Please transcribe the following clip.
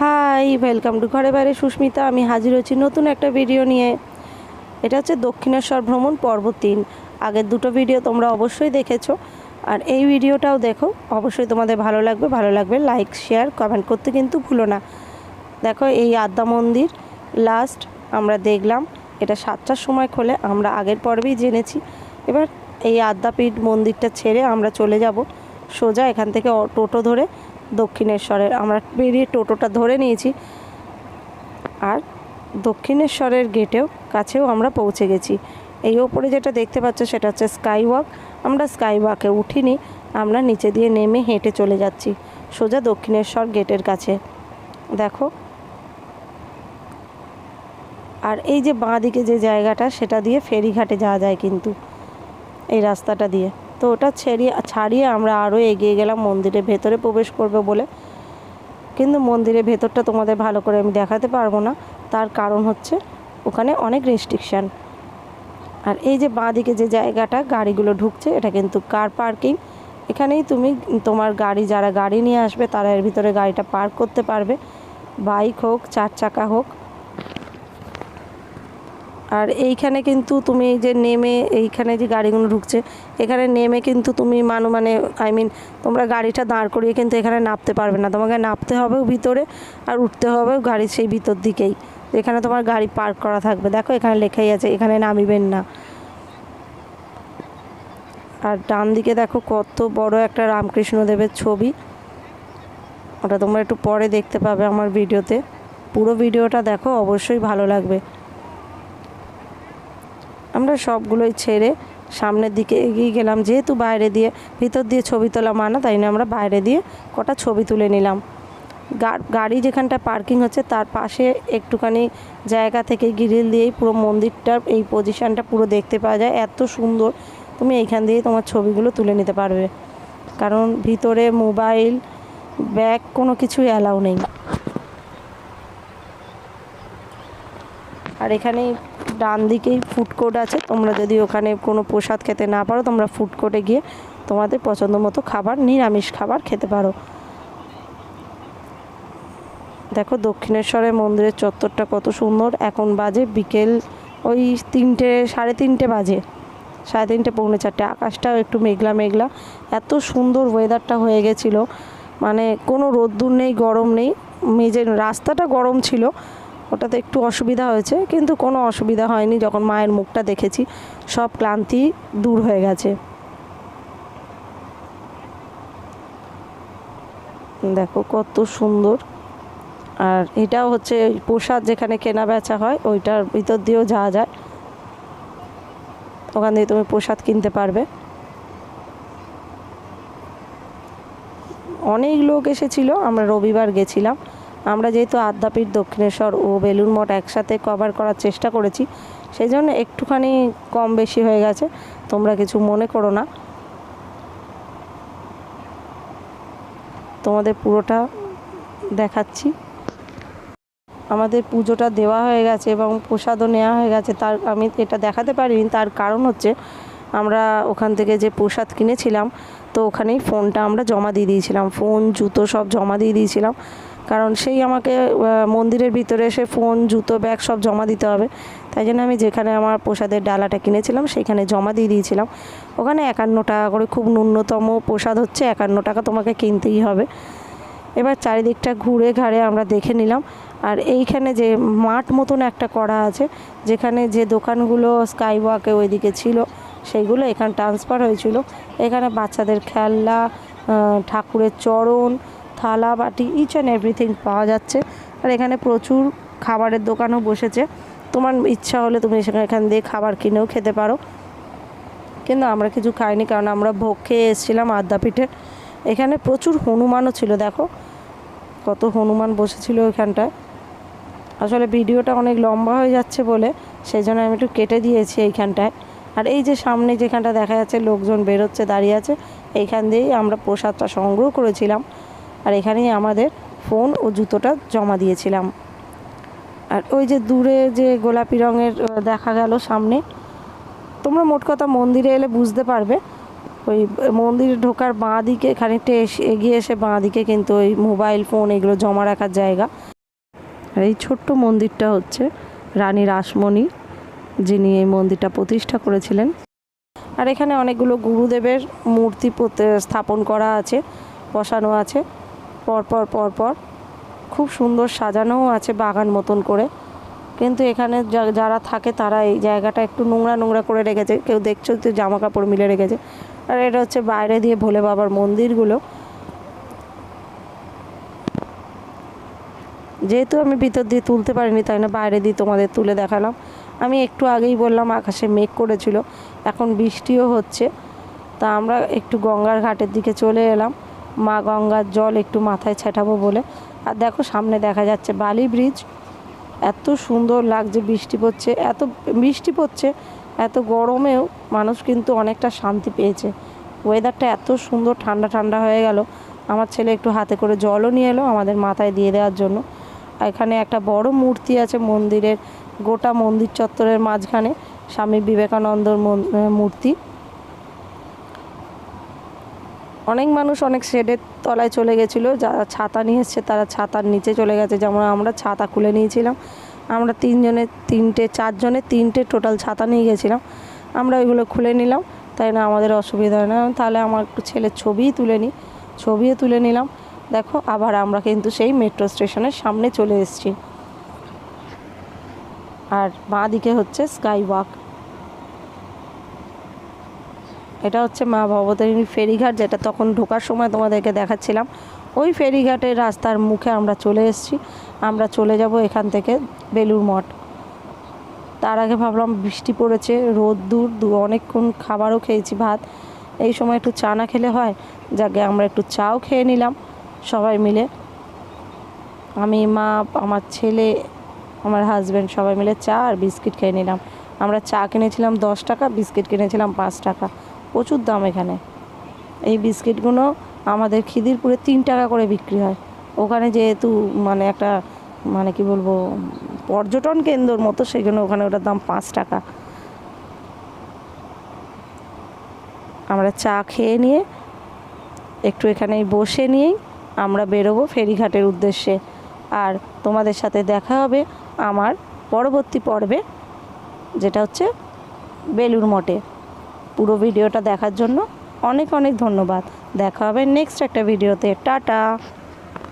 Hi welcome to ঘরে বাইরে সুস্মিতা। আমি হাজির হয়েছি নতুন একটা ভিডিও নিয়ে। এটা হচ্ছে দক্ষিণেশ্বর ভ্রমণ পর্ব তিন। আগের দুটো ভিডিও তোমরা অবশ্যই দেখেছ। আর এই ভিডিওটাও দেখো। অবশ্যই তোমাদের ভালো লাগবে। ভালো লাগবে লাইক শেয়ার কমেন্ট করতে কিন্তু ভুলো না। দেখো, এই আদ্যা মন্দির লাস্ট আমরা দেখলাম। এটা সাতটার সময় খোলে। আমরা আগের পর্বেই জেনেছি। এবার এই আদ্যাপীঠ মন্দিরটা ছেড়ে আমরা চলে যাব। সোজা এখান থেকে টোটো ধরে দক্ষিণেশ্বরের, আমরা বেরিয়ে টোটোটা ধরে নিয়েছি। আর দক্ষিণেশ্বরের গেটেও কাছেও আমরা পৌঁছে গেছি। এই ওপরে যেটা দেখতে পাচ্ছ সেটা হচ্ছে স্কাই ওয়াক। আমরা স্কাই ওয়াকে উঠিনি, আমরা নিচে দিয়ে নেমে হেঁটে চলে যাচ্ছি সোজা দক্ষিণেশ্বর গেটের কাছে। দেখো। আর এই যে বাঁ দিকে যে জায়গাটা, সেটা দিয়ে ফেরিঘাটে যাওয়া যায় কিন্তু, এই রাস্তাটা দিয়ে। তো ওটা ছেড়িয়ে, ছাড়িয়ে আমরা আরও এগিয়ে গেলাম মন্দিরের ভেতরে প্রবেশ করবে বলে। কিন্তু মন্দিরের ভেতরটা তোমাদের ভালো করে আমি দেখাতে পারব না। তার কারণ হচ্ছে ওখানে অনেক রেস্ট্রিকশান আর এই যে বাঁ দিকে যে জায়গাটা গাড়িগুলো ঢুকছে, এটা কিন্তু কার পার্কিং এখানেই তুমি তোমার গাড়ি, যারা গাড়ি নিয়ে আসবে, তারা এর ভিতরে গাড়িটা পার্ক করতে পারবে। বাইক হোক, চার চাকা হোক। আর এইখানে কিন্তু তুমি যে নেমে এইখানে যে গাড়িগুলো ঢুকছে, এখানে নেমে কিন্তু তুমি মানু মানে আই মিন তোমরা গাড়িটা দাঁড় করিয়ে কিন্তু এখানে নামতে পারবে না। তোমাকে নামতে হবে ভিতরে আর উঠতে হবে গাড়ির সেই ভিতর দিকেই। এখানে তোমার গাড়ি পার্ক করা থাকবে। দেখো এখানে লেখাই আছে, এখানে নামিবেন না। আর ডান দিকে দেখো কত বড় একটা রামকৃষ্ণ দেবের ছবি। ওটা তোমরা একটু পরে দেখতে পাবে আমার ভিডিওতে। পুরো ভিডিওটা দেখো, অবশ্যই ভালো লাগবে। আমরা সবগুলোই ছেড়ে সামনের দিকে এগিয়ে গেলাম। যেহেতু বাইরে দিয়ে ভিতর দিয়ে ছবি তোলা মানা তাই না আমরা বাইরে দিয়ে কটা ছবি তুলে নিলাম। গাড়ি যেখানটা পার্কিং হচ্ছে, তার পাশে একটুখানি জায়গা থেকে গ্রিল দিয়েই পুরো মন্দিরটার এই পজিশানটা পুরো দেখতে পাওয়া যায়। এত সুন্দর। তুমি এইখান দিয়েই তোমার ছবিগুলো তুলে নিতে পারবে। কারণ ভিতরে মোবাইল, ব্যাগ কোনো কিছুই অ্যালাউ নেই। আর এখানে ডান দিকেই ফুড কোর্ট আছে। তোমরা যদি ওখানে কোনো প্রসাদ খেতে না পারো, তোমরা ফুড কোর্টে গিয়ে তোমাদের পছন্দ মতো খাবার, নিরামিষ খাবার খেতে পারো। দেখো দক্ষিণেশ্বরের মন্দিরের চত্বরটা কত সুন্দর। এখন বাজে বিকেল ওই তিনটে, সাড়ে তিনটে বাজে। সাড়ে তিনটে, পৌনে চারটে। আকাশটাও একটু মেঘলা মেঘলা। এত সুন্দর ওয়েদারটা হয়ে গেছিল। মানে কোনো রোদ্দুর নেই, গরম নেই। মেজের রাস্তাটা গরম ছিল। ওটাতে একটু অসুবিধা হয়েছে, কিন্তু কোনো অসুবিধা হয়নি। যখন মায়ের মুখটা দেখেছি, সব ক্লান্তি দূর হয়ে গেছে। দেখো কত সুন্দর। আর এটাও হচ্ছে প্রসাদ যেখানে কেনা বেচা হয়, ওইটার ভিতর দিয়েও যাওয়া যায়। ওখান দিয়ে তুমি প্রসাদ কিনতে পারবে। অনেক লোক এসেছিল, আমরা রবিবার গেছিলাম। আমরা যেহেতু আদ্যাপীঠ, দক্ষিণেশ্বর ও বেলুর মঠ একসাথে কভার করার চেষ্টা করেছি সেই জন্য একটুখানি কম বেশি হয়ে গেছে। তোমরা কিছু মনে করো না। তোমাদের পুরোটা দেখাচ্ছি। আমাদের পুজোটা দেওয়া হয়ে গেছে এবং প্রসাদও নেওয়া হয়ে গেছে। তার, আমি এটা দেখাতে পারিনি, তার কারণ হচ্ছে আমরা ওখান থেকে যে প্রসাদ কিনেছিলাম, তো ওখানেই ফোনটা আমরা জমা দিয়ে দিয়েছিলাম। ফোন, জুতো সব জমা দিয়ে দিয়েছিলাম। কারণ সেই আমাকে মন্দিরের ভিতরে এসে ফোন জুতো ব্যাগ সব জমা দিতে হবে। তাই জন্য আমি যেখানে আমার প্রসাদের ডালাটা কিনেছিলাম, সেখানে জমা দিয়ে দিয়েছিলাম। ওখানে একান্ন টাকা করে খুব ন্যূনতম প্রসাদ হচ্ছে, একান্ন টাকা তোমাকে কিনতেই হবে। এবার চারিদিকটা ঘুরে ঘাড়ে আমরা দেখে নিলাম। আর এইখানে যে মাঠ মতন একটা করা আছে, যেখানে যে দোকানগুলো স্কাই ওয়াকে ওইদিকে ছিল, সেইগুলো এখানে ট্রান্সফার হয়েছিল। এখানে বাচ্চাদের খেলনা ঠাকুরের চরণ থালা, বাটি ইচ অ্যান্ড এভরিথিং পাওয়া যাচ্ছে। আর এখানে প্রচুর খাবারের দোকানও বসেছে। তোমার ইচ্ছা হলে তুমি সেখানে এখান দিয়ে খাবার কিনেও খেতে পারো। কিন্তু আমরা কিছু খাইনি, কারণ আমরা ভোগ খেয়ে এসেছিলাম আদ্যাপীঠে। এখানে প্রচুর হনুমানও ছিল, দেখো। কত হনুমান বসেছিল ওইখানটায়। আসলে ভিডিওটা অনেক লম্বা হয়ে যাচ্ছে বলে সেই জন্য আমি একটু কেটে দিয়েছি এইখানটায়। আর এই যে সামনে যেখানটা দেখা যাচ্ছে, লোকজন বেরোচ্ছে, দাঁড়িয়ে আছে, এইখান দিয়েই আমরা প্রসাদটা সংগ্রহ করেছিলাম। এখানেই আমাদের ফোন ও জুতোটা জমা দিয়েছিলাম। আর ওই যে দূরে যে গোলাপি রঙের দেখা গেল সামনে, তোমরা মোট কথা মন্দিরে এলে বুঝতে পারবে, ওই মন্দিরে ঢোকার বাঁ দিকে খানিকটা এসে, এগিয়ে এসে বাঁ দিকে কিন্তু ওই মোবাইল ফোন এগুলো জমা রাখার জায়গা। আর এই ছোট্ট মন্দিরটা হচ্ছে রানী রাসমণি, যিনি এই মন্দিরটা প্রতিষ্ঠা করেছিলেন। আর এখানে অনেকগুলো গুরুদেবের মূর্তি স্থাপন করা আছে, বসানো আছে। পরপর পরপর খুব সুন্দর সাজানোও আছে বাগান মতন করে। কিন্তু এখানে যারা থাকে তারা এই জায়গাটা একটু নোংরা নোংরা করে রেখেছে। কেউ দেখছ তো জামা কাপড় মিলে রেখেছে। আর এটা হচ্ছে বাইরে দিয়ে ভোলে বাবার মন্দিরগুলো। যেহেতু আমি ভিতর দিয়ে তুলতে পারিনি, তাই না? বাইরে দিয়ে তোমাদের তুলে দেখালাম। আমি একটু আগেই বললাম, আকাশে মেঘ করেছিল। এখন বৃষ্টিও হচ্ছে। তা আমরা একটু গঙ্গার ঘাটের দিকে চলে এলাম। মা গঙ্গার জল একটু মাথায় ছেটাবো বলে। আর দেখো সামনে দেখা যাচ্ছে বালি ব্রিজ। এত সুন্দর লাগছে বৃষ্টি পড়ছে, এত বৃষ্টি পড়ছে, এত গরমেও মানুষ কিন্তু অনেকটা শান্তি পেয়েছে। ওয়েদারটা এত সুন্দর, ঠান্ডা ঠান্ডা হয়ে গেল। আমার ছেলে একটু হাতে করে জলও নিয়ে এলো আমাদের মাথায় দিয়ে দেওয়ার জন্য। এখানে একটা বড় মূর্তি আছে মন্দিরের, গোটা মন্দির চত্বরের মাঝখানে, স্বামী বিবেকানন্দর মূর্তি। অনেক মানুষ অনেক শেডের তলায় চলে গেছিল যারা ছাতা নিয়ে এসছে, তারা ছাতার নিচে চলে গেছে। যেমন আমরা ছাতা খুলে নিয়েছিলাম, আমরা তিনজনে, তিনটে, চারজনে তিনটে টোটাল ছাতা নিয়ে গেছিলাম। আমরা ওইগুলো খুলে নিলাম, তাই না আমাদের অসুবিধা হয় না। তাহলে আমার একটু ছেলের ছবিই তুলে নিই ছবিও তুলে নিলাম। দেখো, আবার আমরা কিন্তু সেই মেট্রো স্টেশনের সামনে চলে এসেছি। আর বাঁ দিকে হচ্ছে স্কাই ওয়াক এটা হচ্ছে মা ভবতারিণী ফেরিঘাট, যেটা তখন ঢোকার সময় তোমাদেরকে দেখাচ্ছিলাম। ওই ফেরিঘাটের রাস্তার মুখে আমরা চলে এসেছি। আমরা চলে যাব এখান থেকে বেলুর মঠ। তার আগে ভাবলাম বৃষ্টি পড়েছে, রোদ দূর, দু অনেকক্ষণ খাবারও খেয়েছি, ভাত। এই সময় একটু চা না খেলে হয়? যাকে, আমরা একটু চাও খেয়ে নিলাম সবাই মিলে। আমি, মা, আমার ছেলে, আমার হাজব্যান্ড সবাই মিলে চা আর বিস্কিট খেয়ে নিলাম। আমরা চা কিনেছিলাম দশ টাকা, বিস্কিট কিনেছিলাম পাঁচ টাকা। প্রচুর দাম এখানে। এই বিস্কিটগুলো আমাদের খিদিরপুরে তিন টাকা করে বিক্রি হয়। ওখানে যেহেতু মানে একটা মানে কি বলব, পর্যটন কেন্দ্রর মতো জন্য ওখানে ওটার দাম পাঁচ টাকা। আমরা চা খেয়ে নিয়ে একটু এখানে বসে নিয়েই আমরা বেরোবো ফেরিঘাটের উদ্দেশ্যে। আর তোমাদের সাথে দেখা হবে আমার পরবর্তী পর্বে, যেটা হচ্ছে বেলুর মঠে। পুরো ভিডিওটা দেখার জন্য অনেক অনেক ধন্যবাদ। দেখা হবে নেক্সট একটা ভিডিওতে। টাটা!